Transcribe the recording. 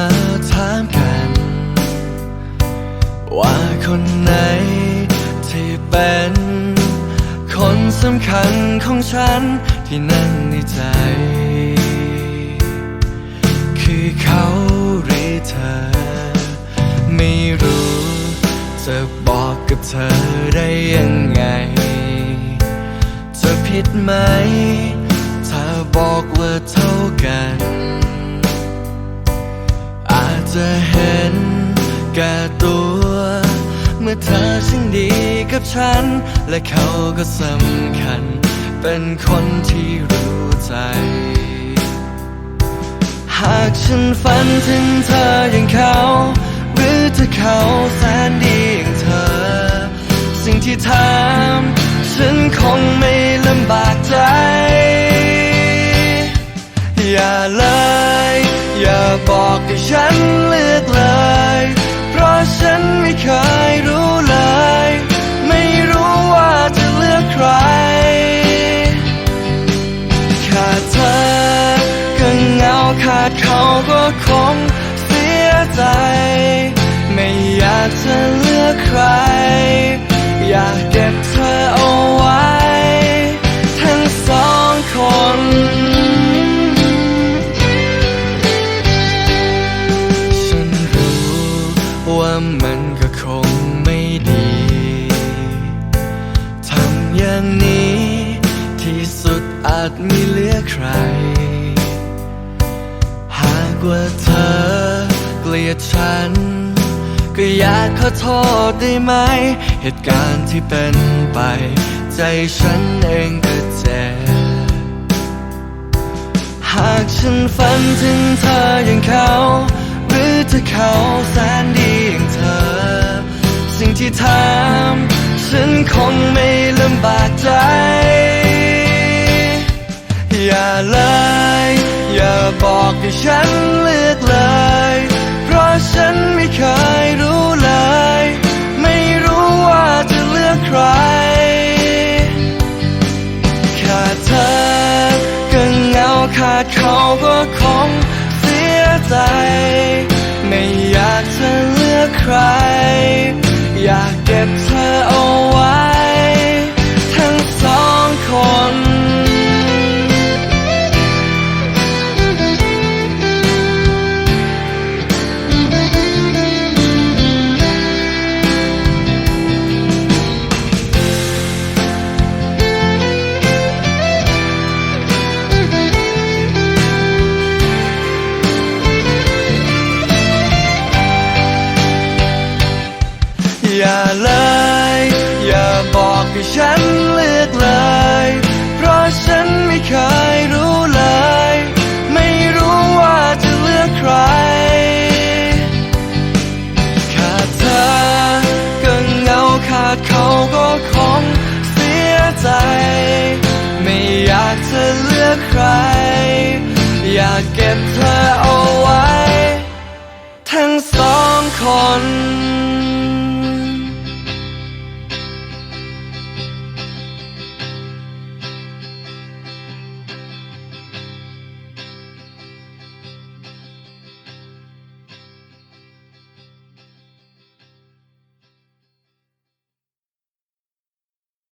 มาถามกัน ว่าคนไหนที่เป็น คนสำคัญของฉันที่นั่งในใจ คือเขาหรือเธอ ไม่รู้จะบอกกับเธอได้ยังไง จะผิดไหม ถ้าบอกว่าเท่ากัน จะเห็นแก่ตัว เมื่อเธอช่างดีกับฉัน และเขาก็สำคัญ เป็นคนที่รู้ใจ หากฉันฝันถึงเธออย่างเขา หรือถ้าเขาแสนดีอย่างเธอ สิ่งที่ทำฉันคงไม่ลำบากใจ อย่าเลย อย่าบอก ฉันเลือกเลย เพราะฉันไม่เคยรู้เลย ไม่รู้ว่าจะเลือกใคร ขาดเธอก็เหงาขาดเขาก็คงเสียใจ ไม่อยากจะเลือกใคร อย่างนี้ ที่สุดอาจไม่เหลือใคร หากว่าเธอเกลียดฉัน ก็อยากขอโทษได้ไหม เหตุการณ์ที่เป็นไป ใจฉันเองก็เจ็บหากฉันฝันถึงเธออย่างเขา หรือถ้าเขาแสนดีอย่างเธอ สิ่งที่ทำ ฉันคงไม่ลำบากใจ อย่าเลย อย่าบอกให้ฉันเลือกเลย เพราะฉันไม่เคยรู้เลย ไม่รู้ว่าจะเลือกใคร ขาดเธอก็เหงาขาดเขาก็คงเสียใจ ไม่อยากจะเลือกใครอยากเก็บเธอเอา เลย อย่าบอกให้ฉันเลือกเลย เพราะฉันไม่เคยรู้เลย ไม่รู้ว่าจะเลือกใคร ขาดเธอก็เหงาขาดเขาก็คงเสียใจ ไม่อยากจะเลือกใคร อยากเก็บเธอเอาไว้ ทั้งสองคน